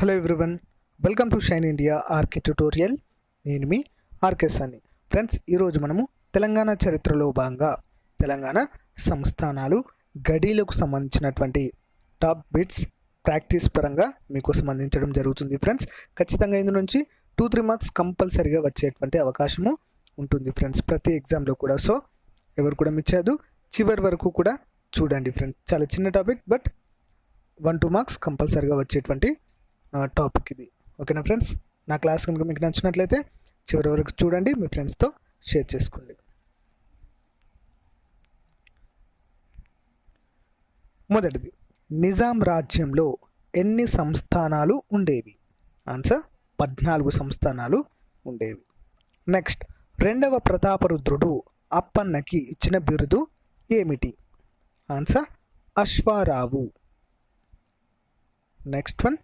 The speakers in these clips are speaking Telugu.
Hello everyone welcome to shine India RK tutorial నేను మీ ఆర్కే సాని ఫ్రెండ్స్ ఈరోజు మనము తెలంగాణ చరిత్రలో భాగంగా తెలంగాణ సంస్థానాలు గడీలకు సంబంధించినటువంటి టాప్ బిట్స్ ప్రాక్టీస్ పరంగా మీకోసం అందించడం జరుగుతుంది ఫ్రెండ్స్ ఖచ్చితంగా ఇందు నుంచి టూ త్రీ మార్క్స్ కంపల్సరీగా వచ్చేటువంటి అవకాశము ఉంటుంది ఫ్రెండ్స్ ప్రతి ఎగ్జామ్లో కూడా సో ఎవరు కూడా మిచ్చాదు చివరి వరకు కూడా చూడండి ఫ్రెండ్స్ చాలా చిన్న topic but one two marks కంపల్సరీగా వచ్చేటువంటి టాపిక్ ఇది. ఓకేనా ఫ్రెండ్స్ నా క్లాస్ కనుక మీకు నచ్చినట్లయితే చివరి వరకు చూడండి మీ ఫ్రెండ్స్తో షేర్ చేసుకోండి. మొదటిది నిజాం రాజ్యంలో ఎన్ని సంస్థానాలు ఉండేవి? ఆన్సర్ పద్నాలుగు సంస్థానాలు ఉండేవి. నెక్స్ట్ రెండవ ప్రతాపరుద్రుడు అప్పన్నకి ఇచ్చిన బిరుదు ఏమిటి? Answer Ashwarao. Next one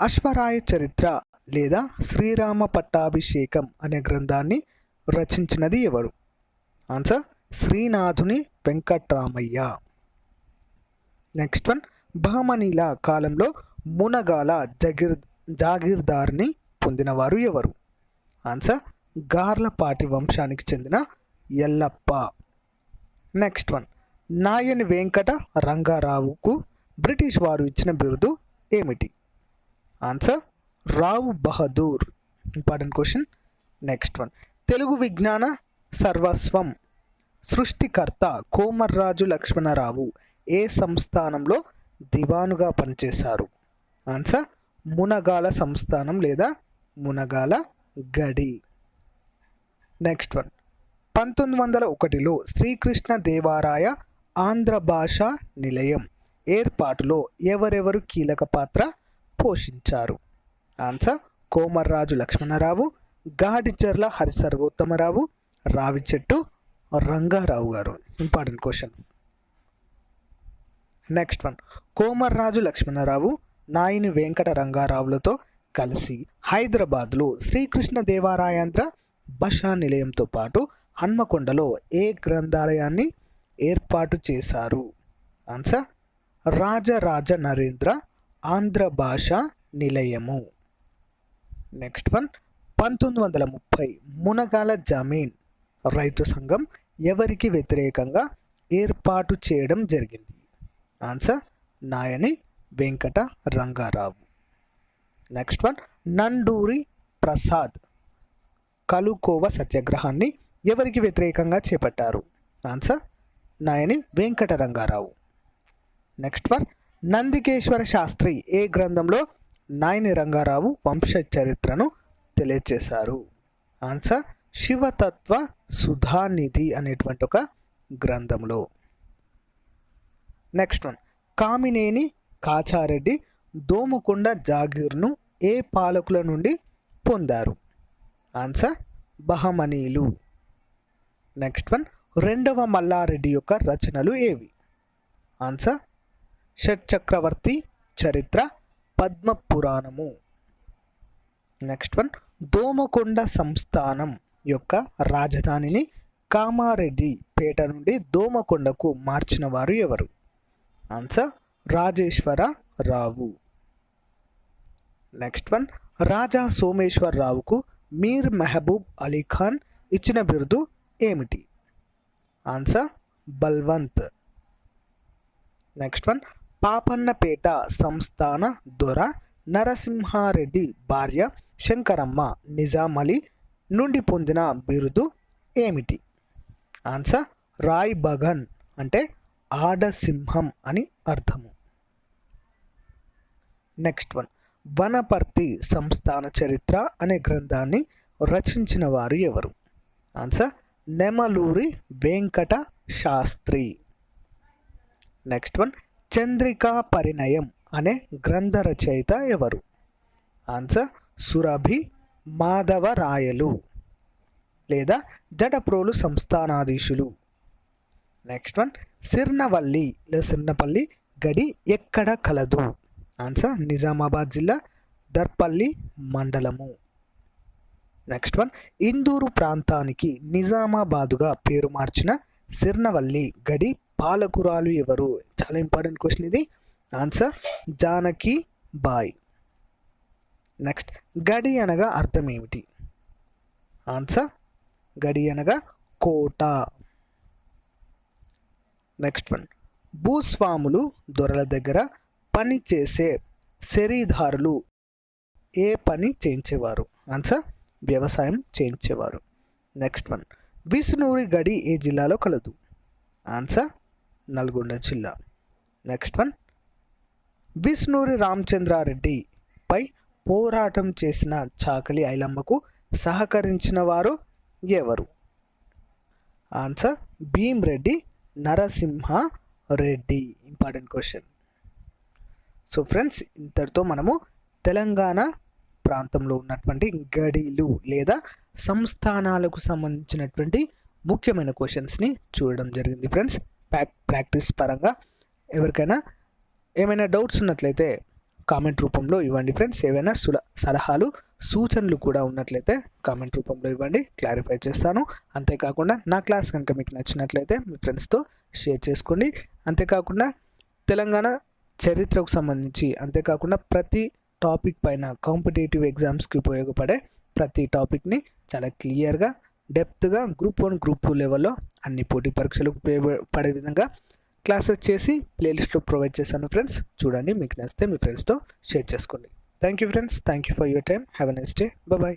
Ashwaraya Charitra లేదా శ్రీరామ పట్టాభిషేకం అనే గ్రంథాన్ని రచించినది ఎవరు? Answer Srinathuni Venkatramayya. Next one బహమనీల కాలంలో మునగాల జగిర్ జాగీర్దార్ని పొందినవారు ఎవరు? ఆన్సర్ గార్లపాటి వంశానికి చెందిన ఎల్లప్ప. నెక్స్ట్ వన్ నాయని వెంకట రంగారావుకు బ్రిటిష్ వారు ఇచ్చిన బిరుదు ఏమిటి? Answer Rao Bahadur important question next one Telugu విజ్ఞాన సర్వస్వం సృష్టికర్త కోమర్రాజు లక్ష్మణరావు ఏ సంస్థానంలో దివానుగా పనిచేశారు? ఆన్సర్ మునగాల సంస్థానం లేదా మునగాల గడి. నెక్స్ట్ వన్ పంతొమ్మిది వందల ఒకటిలో శ్రీకృష్ణ దేవారాయ ఆంధ్ర భాషా నిలయం ఏర్పాటులో ఎవరెవరు కీలక పాత్ర పోషించారు. ఆన్సర్ కోమర్రాజు లక్ష్మణరావు గాడిచర్ల హరిసర్వోత్తమరావు రావిచెట్టు రంగారావు గారు. Important questions next one Komarraju Lakshmanarao Nayani Venkata రంగారావులతో కలిసి హైదరాబాద్లో శ్రీకృష్ణ దేవారాయాంధ్ర భాషా నిలయంతో పాటు హన్మకొండలో ఏ గ్రంథాలయాన్ని ఏర్పాటు చేశారు? ఆన్సర్ రాజరాజ నరేంద్ర ఆంధ్ర భాష నిలయము. నెక్స్ట్ వన్ పంతొమ్మిది వందల ముప్పై మునగాల జమీన్. రైతు సంఘం ఎవరికి వ్యతిరేకంగా ఏర్పాటు చేయడం జరిగింది? Answer Nayani Venkata Rangarao. Next one Nanduri Prasad. కలుకోవ సత్యాగ్రహాన్ని ఎవరికి వ్యతిరేకంగా చేపట్టారు? Answer Nayani Venkata Rangarao. Next one Nandikeshwara Shastri ఏ గ్రంథంలో నాయని రంగారావు వంశ చరిత్రను తెలియచేశారు? ఆన్సర్ శివతత్వ సుధానిధి అనేటువంటి ఒక గ్రంథంలో. నెక్స్ట్ వన్ కామినేని కాచారెడ్డి దోమకొండ జాగీర్ను ఏ పాలకుల నుండి పొందారు? ఆన్సర్ బహమనీలు. నెక్స్ట్ వన్ రెండవ మల్లారెడ్డి యొక్క రచనలు ఏవి? ఆన్సర్ షట్చక్రవర్తి చరిత్ర పద్మ పురాణము. నెక్స్ట్ వన్ దోమకొండ సంస్థానం యొక్క రాజధానిని కామారెడ్డి పేట నుండి దోమకొండకు మార్చిన వారు ఎవరు? Answer Rajeshwara Rao. Next one Raja సోమేశ్వరరావుకు Mir Mehboob Ali Khan ఇచ్చిన బిరుదు ఏమిటి? Answer Balwant. Next one Papannapeta సంస్థాన దొర నరసింహారెడ్డి భార్య శంకరమ్మ నిజాం అలీ నుండి పొందిన బిరుదు ఏమిటి? ఆన్సర్ రాయ్ బగన్ అంటే ఆడసింహం అని అర్థము. Next one. వనపర్తి సంస్థాన చరిత్ర అనే గ్రంథాన్ని రచించిన వారు ఎవరు? Answer Nemaluri Venkata Shastri. Next one. Chandrika Parinayam అనే గ్రంథ రచయిత ఎవరు? ఆన్సర్ సురభి మాధవరాయలు లేదా జడప్రోలు సంస్థానాధీశులు. నెక్స్ట్ వన్ సిర్నవల్లి లేదా సిర్నపల్లి గడి ఎక్కడ కలదు? ఆన్సర్ నిజామాబాద్ జిల్లా దర్పల్లి మండలము. నెక్స్ట్ వన్ ఇందూరు ప్రాంతానికి నిజామాబాదుగా పేరు మార్చిన సిర్నవల్లి గడి పాలకురాలు ఎవరు? చాలా ఇంపార్టెంట్ క్వశ్చన్ ఇది. ఆన్సర్ జానకి బాయ్. నెక్స్ట్ గడి అనగా అర్థం ఏమిటి? ఆన్సర్ గడి అనగా కోట. నెక్స్ట్ వన్ భూస్వాములు దొరల దగ్గర పని చేసే శరీదారులు ఏ పని చేయించేవారు? ఆన్సర్ వ్యవసాయం చేయించేవారు. నెక్స్ట్ వన్ విష్ణూరి గడి ఏ జిల్లాలో కలదు? ఆన్సర్ నల్గొండ జిల్లా. నెక్స్ట్ వన్ విష్ణూరి రామచంద్రారెడ్డి పై పోరాటం చేసిన చాకలి ఐలమ్మకు సహకరించిన వారు ఎవరు? Answer Bheem Reddy Narasimha Reddy. Important question so friends ఇంతటితో మనము తెలంగాణ ప్రాంతంలో ఉన్నటువంటి గడిలు లేదా సంస్థానాలకు సంబంధించినటువంటి ముఖ్యమైన క్వశ్చన్స్ని చూడడం జరిగింది ఫ్రెండ్స్ ప్రాక్టీస్ పరంగా ఎవరికైనా ఏమైనా డౌట్స్ ఉన్నట్లయితే కామెంట్ రూపంలో ఇవ్వండి ఫ్రెండ్స్ ఏవైనా సుల సలహాలు సూచనలు కూడా ఉన్నట్లయితే కామెంట్ రూపంలో ఇవ్వండి. క్లారిఫై చేస్తాను. అంతేకాకుండా నా క్లాస్ కనుక మీకు నచ్చినట్లయితే మీ ఫ్రెండ్స్తో షేర్ చేసుకోండి. అంతేకాకుండా తెలంగాణ చరిత్రకు సంబంధించి అంతేకాకుండా ప్రతి టాపిక్ పైన కాంపిటేటివ్ ఎగ్జామ్స్కి ఉపయోగపడే ప్రతి టాపిక్ని చాలా క్లియర్గా డెప్త్గా గ్రూప్ వన్ గ్రూప్ టూ లెవెల్లో అన్ని పోటీ పరీక్షలకు ఉపయోగపడే విధంగా క్లాసెస్ చేసి ప్లేలిస్ట్లో ప్రొవైడ్ చేశాను ఫ్రెండ్స్. చూడండి మీకు నచ్చితే మీ ఫ్రెండ్స్తో షేర్ చేసుకోండి. Thank you friends. Thank you for your time have a next day. Bye